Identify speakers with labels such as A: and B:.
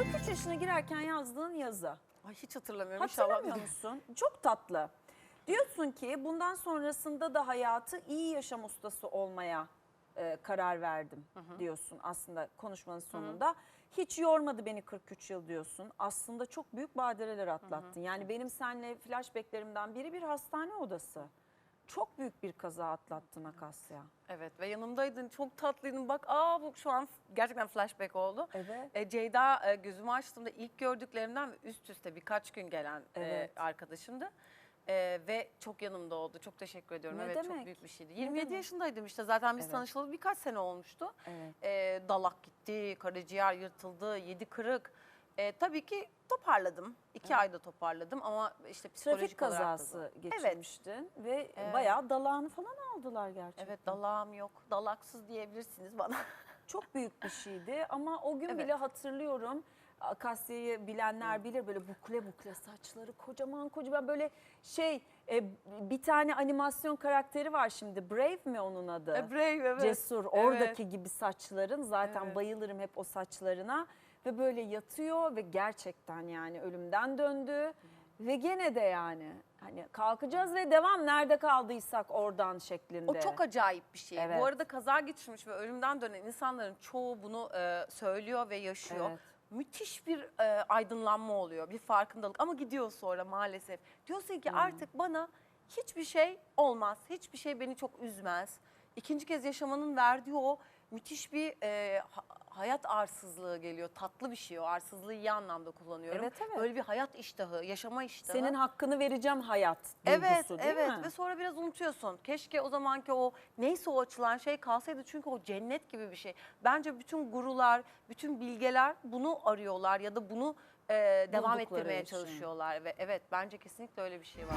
A: 13 yaşına girerken yazdığın yazı.
B: Ay hiç hatırlamıyorum inşallah.
A: Hatırlamıyor musun? Çok tatlı. Diyorsun ki bundan sonrasında da hayatı iyi yaşam ustası olmaya e, karar verdim diyorsun aslında konuşmanın sonunda. Hiç yormadı beni 43 yıl diyorsun. Aslında çok büyük badireler atlattın. Yani benim seninle flashbacklerimden biri bir hastane odası. Çok büyük bir kaza atlattın Akasya.
B: Evet ve yanımdaydın çok tatlıydın bak aa bu şu an gerçekten flashback oldu.
A: Evet.
B: E, Ceyda e, gözümü açtığımda ilk gördüklerimden üst üste birkaç gün gelen e,
A: Evet.
B: arkadaşımdı. E, ve çok yanımda oldu. Çok teşekkür ediyorum.
A: Ne
B: evet
A: demek?
B: çok büyük bir şeydi.
A: Ne
B: 27
A: demek?
B: yaşındaydım işte zaten biz
A: Evet.
B: tanışalı birkaç sene olmuştu.
A: Evet.
B: E, dalak gitti, karaciğer yırtıldı, yedi kırık. E, tabii ki toparladım. İki ayda toparladım ama işte psikolojik
A: Trafik
B: olarak da
A: kazası geçirmiştin ve
B: Evet.
A: bayağı dalağını falan aldılar gerçekten.
B: Evet dalağım yok. Dalaksız diyebilirsiniz bana.
A: Çok büyük bir şeydi ama o gün
B: Evet.
A: bile hatırlıyorum. Akasya'yı bilenler bilir böyle bukle bukle saçları kocaman kocaman böyle şey e, bir tane animasyon karakteri var şimdi Brave mi onun adı?
B: E, Brave evet.
A: Cesur oradaki gibi saçların zaten
B: Evet.
A: bayılırım hep o saçlarına ve böyle yatıyor ve gerçekten yani ölümden döndü ve gene de yani hani kalkacağız ve devam nerede kaldıysak oradan şeklinde.
B: O çok acayip bir şey.
A: Evet.
B: Bu arada kaza geçirmiş ve ölümden dönen insanların çoğu bunu e, söylüyor ve yaşıyor.
A: Evet.
B: Müthiş bir e, aydınlanma oluyor, bir farkındalık ama gidiyor sonra maalesef. Diyorsun
A: Hmm.
B: ki artık bana hiçbir şey olmaz, hiçbir şey beni çok üzmez. İkinci kez yaşamanın verdiği o müthiş bir e, ha- hayat arsızlığı geliyor. Tatlı bir şey o, arsızlığı iyi anlamda kullanıyorum.
A: Evet, evet.
B: Böyle bir hayat iştahı, yaşama iştahı.
A: Senin hakkını vereceğim hayat duygusu
B: Evet,
A: değil
B: evet
A: mi?
B: ve sonra biraz unutuyorsun. Keşke o zamanki o neyse o açılan şey kalsaydı çünkü o cennet gibi bir şey. Bence bütün gurular, bütün bilgeler bunu arıyorlar ya da bunu e, devam
A: Buldukları
B: ettirmeye
A: için.
B: çalışıyorlar ve evet bence kesinlikle öyle bir şey var.